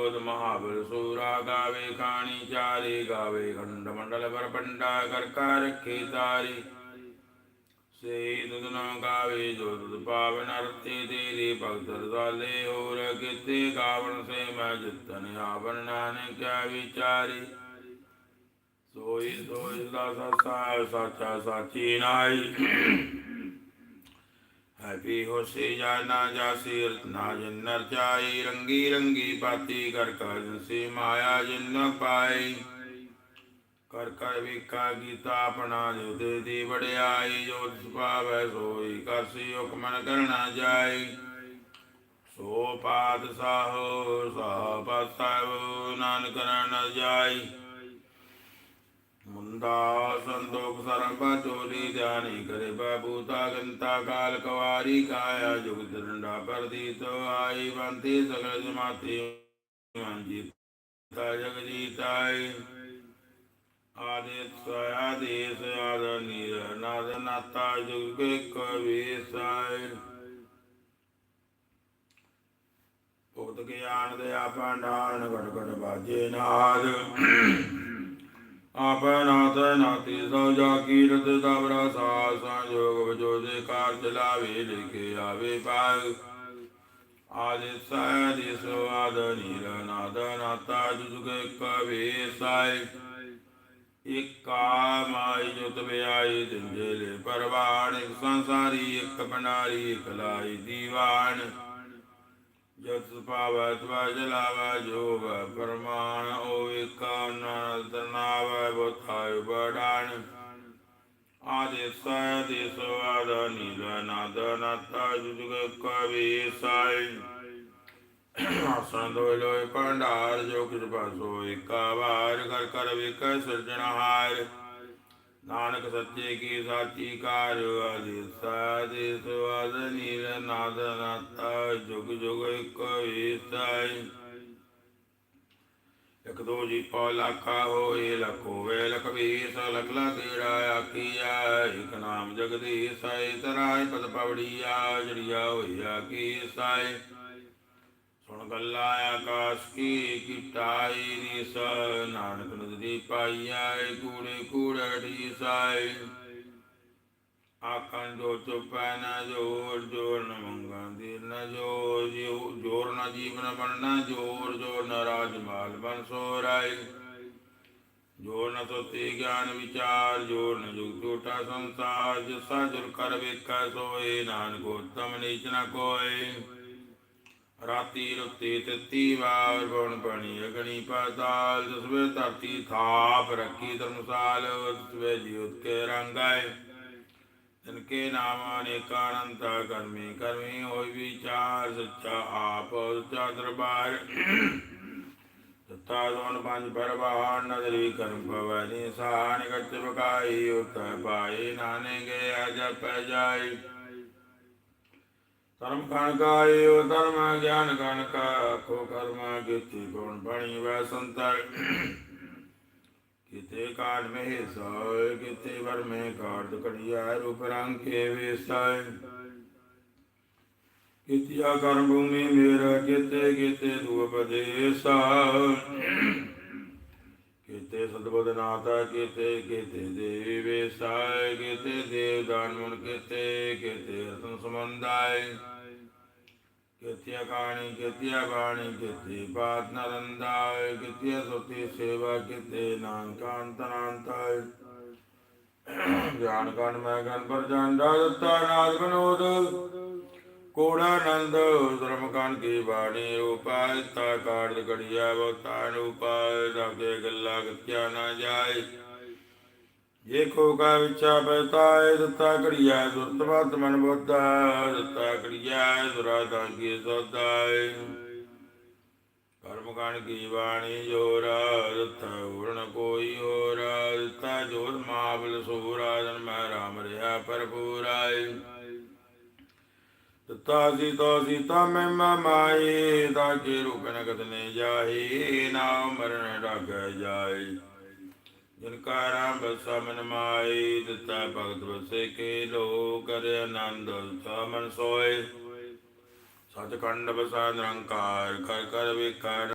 ਜੋਤ ਮਹਾਬਲ ਸੂਰਾ ਗਾਵੇ ਖਾਣੀ ਚਾਰੇ ਗਾਵੇ ਖੰਡ ਮੰਡਲ ਪਰ ਪੰਡਾ ਕਰ ਕਰ ਰੱਖੇ ਤਾਰੀ ਸੇ ਤੁਧਨਾ ਗਾਵੇ ਜੋ ਤੁਧ ਪਾਵਨ ਅਰਤੇ ਤੇਰੇ ਭਗਤ ਰਸਾਲੇ ਹੋਰ ਕਿਤੇ ਗਾਵਨ ਸੇ ਮੈਂ ਜਿਤਨ ਆਵਨ ਨਾਨਕ ਕਿਆ ਵਿਚਾਰੀ ਸੋਈ ਸੋਈ ਦਾ ਸਸਾ ਸਾਚਾ ਸਾਚੀ ਨਾਈ ਹੈਪੀ ਹੋਸੀ ਜਾਨਾ ਜਾਸੀ ਰਤਨਾ ਜਿਨਰ ਚਾਈ। ਰੰਗੀ ਰੰਗੀ ਪਾਤੀ ਕਰ ਕਰ ਸੀ ਮਾਇਆ ਜਿਨ ਪਾਈ। ਕਰ ਕਰ ਵਿਕਾ ਗੀਤਾ ਆਪਣਾ ਜੁਦ ਦੀ ਵੜਿਆਈ ਜੋ ਸੁਭਾਵੈ ਸੋਈ ਕਰਸੀ ਹੁਕਮਨ ਕਰਨਾ ਜਾਈ। ਸੋ ਪਾਦ ਸਾਹੋ, ਸਾਹ ਸਾਹਿਬ, ਨਾਨਕ ਰਨ ਜਾਈ। ਮੁੰਦਾ ਸੰਤੋਖ ਸਰਬ ਚੋਰੀ ਧਿਆਨੀ ਕਰੇ ਬਾਬੂ ਤਾ ਗੰਤਾ ਕਾਲ ਕਵਾਰੀ ਕਾਇਆ ਜੁਗ ਦਰੰਡਾ ਪਰਦੀਤ ਆਈ ਬੰਤੀ ਸਗਲ ਜਮਾਤੀ ਮੰਜੀ ਤਾ ਜਗ ਜੀਤਾਈ। ਆਦਿਤ ਆਦੇਸ, ਆਦ ਨੀਰ, ਨਾਦ ਨਾਤਾ ਜੁਗ ਭਗਤ ਗਿਆਨ ਦੇ ਆਪਾਂ ਨਾਨ ਘਟ ਘਟ ਬਾਜੇ ਨਾਦ। ਆਪੈ ਨਾਥ ਨਾਤੀ ਸੋ ਜਾ ਕੀਰਤ ਤਵਰਾ ਸਾ ਸੰਜੋਗ ਵਜੋ ਦੇ ਕਾਰ ਚਲਾਵੇ ਲਿਖੇ ਆਵੇ ਪਾਗ। ਆਦਿ ਸਾਇ ਸੋ ਆਦ ਨਾਤਾ ਜੁਗ ਕਵੇ ਸਾਈ ਇਕਾ ਮਾਈ ਜੁਤ ਵਿਆਈ ਦਿੰਜੇਲੇ ਪਰਵਾਣ, ਇੱਕ ਸੰਸਾਰੀ, ਇੱਕ ਬਨਾਰੀ ਇੱਕ ਲਾਈ ਦੀਵਾਨ। ਜਤ ਪਾਵੈ ਤਵਾ ਜਲਾਵੈ ਜੋਗ ਪਰਮਾਨ ਓ ਇਕਾਨ ਤਨਾਵੈ ਬੋਥਾਇ ਬੜਾਨ ਆਦਿ ਸੈ ਸਵਾਦ ਨੀਲ ਨਾਦ ਜੁਗ ਕਵੀ ਸਾਈ। ਆਸਣ ਦੋਇ ਲੋਇ, ਭੰਡਾਰ, ਜੋ ਕਿਛ ਸੋਇ ਏਕਾ ਵਾਰ, ਕਰ ਕਰ, ਵਿਕੈ ਸਿਰਜਣਹਾਰ ਨਾਨਕ ਸੱਚੇ ਕੀ ਸਾਚੀ ਕਾਰ ਆਦਿ ਸਾਦੇ ਸਵਾਦ ਨੀਲ ਨਾਦ ਨਾਤਾ, ਜੁਗ ਜੁਗ ਇਕ ਵੇਸਾਈ ਇਕ ਦੋ ਜੀ ਪਾ ਲਾਖਾ ਹੋਏ, ਲਖੋ ਵੇ ਲਖ ਵੀਸ, ਲਖ ਤੇਰਾ ਆਕੀਆ ਇਕ ਨਾਮ ਜਗਦੀਸ਼ ਸਾਈ ਤਰਾਇ ਪਦ ਪਵੜੀਆ ਜੜੀਆ ਹੋਈਆ ਕੀ ਸਾਈ ਸੁਣ ਗੱਲਾ ਆਕਾਸ਼ ਕੀ ਕਿਟਾਈ ਨਿਸ ਨਾਨਕ ਨਦੀ ਪਾਈਆ ਕੂੜੇ ਕੂੜੜੀ ਸਾਈ ਆਖਾਂ ਜੋ ਚੁਪੈ ਨਾ ਜੋਰ ਜੋਰ ਨ ਮੰਗਾਂ ਦੀ ਨ ਜੋਰ। ਜੋਰ ਨ ਜੀਵਨ ਬਣਨਾ, ਜੋਰ ਜੋਰ ਨ ਰਾਜ ਮਾਲ ਬਨ ਸੋਰਾਈ ਜੋਰ ਨ ਸੋਤੀ ਗਿਆਨ ਵਿਚਾਰ, ਜੋਰ ਨ ਜੁਗ ਟੂਟਾ ਸੰਸਾਰ। ਜਿਸਾ ਜੁਰ ਕਰ ਵੇਖੈ ਸੋਏ, ਨਾਨਕ ਉਤਮ ਨੀਚ ਨ ਕੋਏ। ਰਾਤੀ ਰੁੱਤੀ ਤਤੀ ਵਾਰ ਬਉਣ ਬਣੀ ਅਗਣੀ ਪਾਤਾਲ ਦਸਵੇ ਧਰਤੀ ਥਾਪ ਰੱਖੀ ਧਰਮਸਾਲ ਦਸਵੇ ਜੀਉਤ ਕੇ ਰੰਗਾਏ ਤਿਨਕੇ ਨਾਮ ਅਨੇਕਾਂ ਕਰਮੀ ਕਰਮੀ ਹੋਈ ਵਿਚਾਰ, ਸੱਚਾ ਆਪ ਸੱਚਾ ਦਰਬਾਰ। ਸੱਤਾ ਦੋਨ ਪੰਜ ਪਰਵਾਨ ਨਦਰੀ ਕਰਮ ਭਵੈ ਨਿਸਾਨ, ਗੱਚ ਬਕਾਈ ਉਤ ਪਾਈ ਨਾਨੇ ਗੇ ਪੈ ਜਾਈ ਧਰਮ ਕਣ ਕਾਇਓ ਧਰਮ ਗਿਆਨ ਕਣ ਕਾ ਕੋ ਕਰਮ ਕੀਤੀ ਗੁਣ ਬਣੀ ਵੈ ਸੰਤਰ। ਕਿਤੇ ਕਾਲ ਮਹਿ ਸੋਇ ਕਿਤੇ ਵਰ ਮੈਂ ਕਾਰਜ ਕੜਿਆ ਰੂਪ ਰੰਗ ਕੇ ਵੇਸਾਇ ਕਿਤਿਆ ਕਰਮ ਭੂਮੀ ਮੇਰਾ, ਕਿਤੇ ਕਿਤੇ ਦੂ ਕਿਤੇ ਸਤਬਦ ਕਿਤੇ ਕਿਤੇ ਦੇਵੀ ਵੇਸਾਇ ਕਿਤੇ ਦੇਵ ਦਾਨ ਮੁਨ ਕਿਤੇ ਕਿਤੇ ਸਮੰਦਾਇ ਕਿਤਿਆ ਕਾਣੀ, ਕਿਤਿਆ ਬਾਣੀ, ਕਿਤੇ ਬਾਤ ਨਰੰਦਾਇ ਕਿਤਿਆ ਸੁਤੀ ਸੇਵਾ, ਕਿਤੇ ਨਾਨਕਾਂਤਨਾਂਤਾਇ ਗਿਆਨ ਕਣ ਮੈਂ ਗਨ ਪਰ ਜਾਂਦਾ ਦਿੱਤਾ, ਨਾਦ ਬਨੋਦ ਕੋੜਾ ਆਨੰਦ, ਧਰਮ ਕਣ ਕੀ ਬਾਣੀ ਉਪਾਇ ਤਾ ਕਾਰਜ ਕੜਿਆ ਬਤਾਨ ਉਪਾਇ ਰਾਗੇ ਗੱਲਾ ਕਿਆ ਨਾ ਜਾਏ। ਜੇ ਕੋ ਕਾ ਵਿਚਾ ਬਤਾਏ ਦਿੱਤਾ ਕੜਿਆ ਦੁਰਤਮਤ ਮਨ ਬੋਧਾ ਦਿੱਤਾ ਕੜਿਆ ਦੁਰਾਦਾ ਕੀ ਸੋਦਾਏ ਕਰਮ ਕਣ ਕੀ ਬਾਣੀ ਜੋਰ, ਦਿੱਤਾ ਉਰਨ ਕੋਈ ਹੋਰ, ਦਿੱਤਾ ਜੋਰ ਮਾਵਲ ਸੂਰਾ ਜਨ ਮੈਂ ਰਾਮ ਰਿਆ ਪਰਪੂਰਾਏ ਤਤਾ ਸੀ ਤੋ ਸੀਤਾ ਮੈਂ ਮਾਈ ਤਾਂ ਕੇ ਰੂਪ ਨਗਤ ਨੇ ਜਾਹੀ, ਨਾ ਮਰਨ ਡਗ ਜਾਏ ਜਿਨ ਕਾ ਰਾਮ ਬਸਾ ਮਨ ਮਾਈ, ਦਿੱਤਾ ਭਗਤ ਵਸੇ ਕੇ ਲੋ ਕਰੇ ਆਨੰਦ, ਸਾ ਮਨ ਸੋਏ। ਸਤਖੰਡ ਬਸਾ ਨਿਰੰਕਾਰ ਕਰ ਕਰ ਵਿਕਾਰ